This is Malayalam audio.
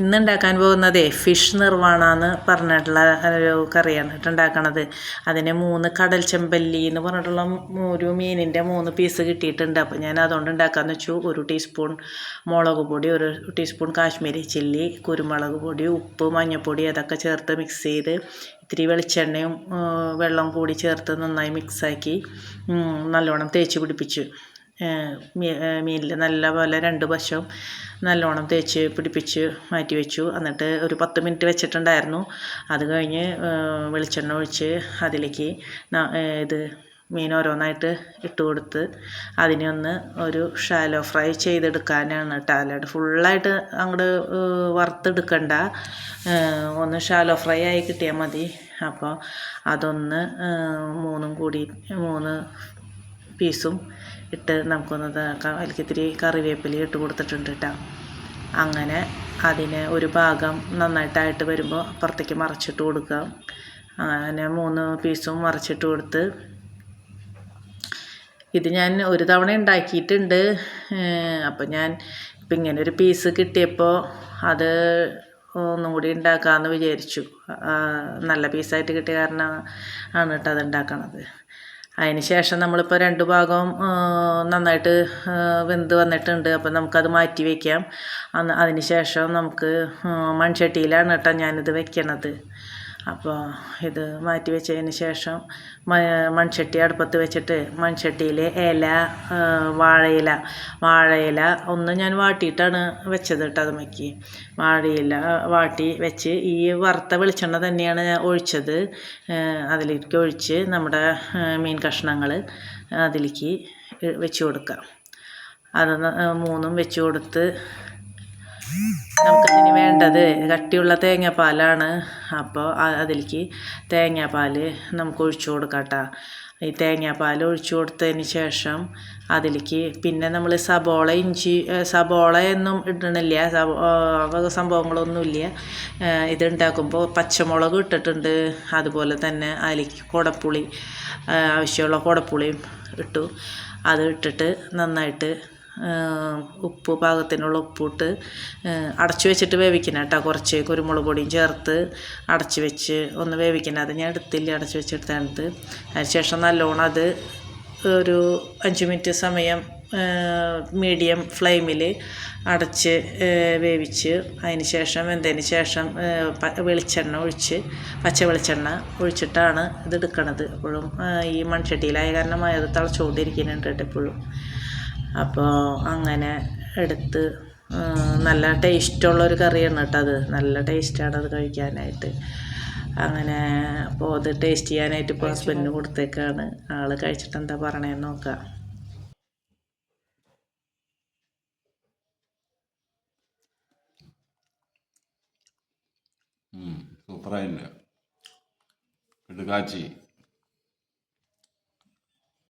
ഇന്ന് ഉണ്ടാക്കാൻ പോകുന്നതേ ഫിഷ് നിർവാണ എന്ന് പറഞ്ഞിട്ടുള്ള ഒരു കറിയാണ് കേട്ടോ ഉണ്ടാക്കണത് അതിന് മൂന്ന് കടൽ ചെമ്പല്ലി എന്ന് പറഞ്ഞിട്ടുള്ള ഒരു മീനിന്റെ മൂന്ന് പീസ് കിട്ടിയിട്ടുണ്ട്. അപ്പോൾ ഞാൻ അതുകൊണ്ട് ഉണ്ടാക്കാമെന്ന് വെച്ചു. ഒരു ടീസ്പൂൺ മുളക് പൊടി ഒരു ടീസ്പൂൺ കാശ്മീരി ചില്ലി കുരുമുളക് പൊടി ഉപ്പ് മഞ്ഞൾപ്പൊടി അതൊക്കെ ചേർത്ത് മിക്സ് ചെയ്ത് ഇത്തിരി വെളിച്ചെണ്ണയും വെള്ളം കൂടി ചേർത്ത് നന്നായി മിക്സാക്കി നല്ലോണം തേച്ച് പിടിപ്പിച്ചു. മീനിൽ നല്ല പോലെ രണ്ട് വശവും നല്ലോണം തേച്ച് പിടിപ്പിച്ച് മാറ്റി വെച്ചു. എന്നിട്ട് ഒരു പത്ത് മിനിറ്റ് വെച്ചിട്ടുണ്ടായിരുന്നു. അത് കഴിഞ്ഞ് വെളിച്ചെണ്ണ ഒഴിച്ച് അതിലേക്ക് ഇത് മീൻ ഓരോന്നായിട്ട് ഇട്ട് കൊടുത്ത് അതിനെ ഒന്ന് ഒരു ഷാലോ ഫ്രൈ ചെയ്തെടുക്കാനാണ് അല്ലാണ്ട് ഫുള്ളായിട്ട് അങ്ങോട്ട് വറുത്തെടുക്കണ്ട. ഒന്ന് ഷാലോ ഫ്രൈ ആയി കിട്ടിയാൽ മതി. അപ്പോൾ അതൊന്ന് മൂന്നും കൂടി മൂന്ന് പീസും ഇട്ട് നമുക്കൊന്ന് ഇതാക്കാം അതിലേക്ക് ഇത്തിരി കറിവേപ്പില ഇട്ട് കൊടുത്തിട്ടുണ്ട് കേട്ടോ അങ്ങനെ അതിനെ ഒരു ഭാഗം നന്നായിട്ടായിട്ട് വരുമ്പോൾ അപ്പുറത്തേക്ക് മറച്ചിട്ട് കൊടുക്കാം അങ്ങനെ മൂന്ന് പീസും മറച്ചിട്ട് കൊടുത്ത് ഇത് ഞാൻ ഒരു തവണ ഉണ്ടാക്കിയിട്ടുണ്ട്. അപ്പോൾ ഞാൻ ഇപ്പം ഇങ്ങനെ ഒരു പീസ് കിട്ടിയപ്പോൾ അത് ഒന്നും കൂടി ഉണ്ടാക്കാമെന്ന് വിചാരിച്ചു. നല്ല പീസായിട്ട് കിട്ടിയ കാരണം ആണ് കേട്ടോ അത് ഉണ്ടാക്കണത്. അതിന് ശേഷം നമ്മളിപ്പോൾ രണ്ട് ഭാഗവും നന്നായിട്ട് വെന്ത് വന്നിട്ടുണ്ട്. അപ്പം നമുക്കത് മാറ്റി വയ്ക്കാം അന്ന് അതിന് ശേഷം നമുക്ക് മൺചട്ടിയിലാണ് കേട്ടോ ഞാനിത് വെക്കണത്. അപ്പോൾ ഇത് മാറ്റി വെച്ചതിന് ശേഷം മൺചട്ടി അടുപ്പത്ത് വെച്ചിട്ട് മൺചട്ടിയിൽ ഇല വാഴയില വാഴയില ഒന്ന് ഞാൻ വാട്ടിയിട്ടാണ് വെച്ചത് കേട്ടോ അതുമയ്ക്ക് വാഴയില വാട്ടി വെച്ച് ഈ വറുത്ത വെളിച്ചെണ്ണ തന്നെയാണ് ഞാൻ ഒഴിച്ചത്. അതിലേക്ക് ഒഴിച്ച് നമ്മുടെ മീൻ കഷ്ണങ്ങൾ അതിലേക്ക് വെച്ച് കൊടുക്കാം. അത് മൂന്നും വെച്ച് കൊടുത്ത് നമുക്കതിന് വേണ്ടത് കട്ടിയുള്ള തേങ്ങാപ്പാലാണ്. അപ്പോൾ അതിലേക്ക് തേങ്ങാപ്പാൽ നമുക്ക് ഒഴിച്ചു കൊടുക്കാം ഈ തേങ്ങാപ്പാൽ ഒഴിച്ചു കൊടുത്തതിന് ശേഷം അതിലേക്ക് പിന്നെ നമ്മൾ സബോള ഇഞ്ചി സബോള എന്നും ഇടണില്ല. സബോ സംഭവങ്ങളൊന്നുമില്ല ഇതുണ്ടാക്കുമ്പോൾ പച്ചമുളക് ഇട്ടിട്ടുണ്ട്. അതുപോലെ തന്നെ അതിലേക്ക് കുടപ്പുളി ആവശ്യമുള്ള കുടപ്പുളിയും ഇട്ടു. അത് ഇട്ടിട്ട് നന്നായിട്ട് ഉപ്പ് പാകത്തിനുള്ള ഉപ്പിട്ട് അടച്ചു വെച്ചിട്ട് വേവിക്കണം കേട്ടോ. കുറച്ച് കുരുമുളക് പൊടിയും ചേർത്ത് അടച്ചു വെച്ച് ഒന്ന് വേവിക്കണം. അത് ഞാൻ എടുത്തില്ല അടച്ചു വെച്ചെടുത്തത് അതിനുശേഷം നല്ലോണം അത് ഒരു അഞ്ച് മിനിറ്റ് സമയം മീഡിയം ഫ്ലെയിമിൽ അടച്ച് വേവിച്ച് അതിന് ശേഷം വെന്തതിന് ശേഷം വെളിച്ചെണ്ണ ഒഴിച്ച് പച്ച വെളിച്ചെണ്ണ ഒഴിച്ചിട്ടാണ് ഇത് എടുക്കണത്. എപ്പോഴും ഈ മൺചട്ടിയിലായ കാരണമായത് അത് തിളച്ചുകൊണ്ടിരിക്കുന്നുണ്ട് എപ്പോഴും. അപ്പോൾ അങ്ങനെ എടുത്ത് നല്ല ടേസ്റ്റുള്ളൊരു കറിയാണ് കേട്ടോ അത്. നല്ല ടേസ്റ്റാണ് അത് കഴിക്കാനായിട്ട്. അങ്ങനെ അപ്പോൾ അത് ടേസ്റ്റ് ചെയ്യാനായിട്ട് ഇപ്പോൾ ഹസ്ബൻഡിന് കൊടുത്തേക്കാണ്. ആൾ കഴിച്ചിട്ട് എന്താ പറയണേന്ന് നോക്കാം. സൂപ്പറായിട്ടുണ്ട്. ഇടുകാച്ചി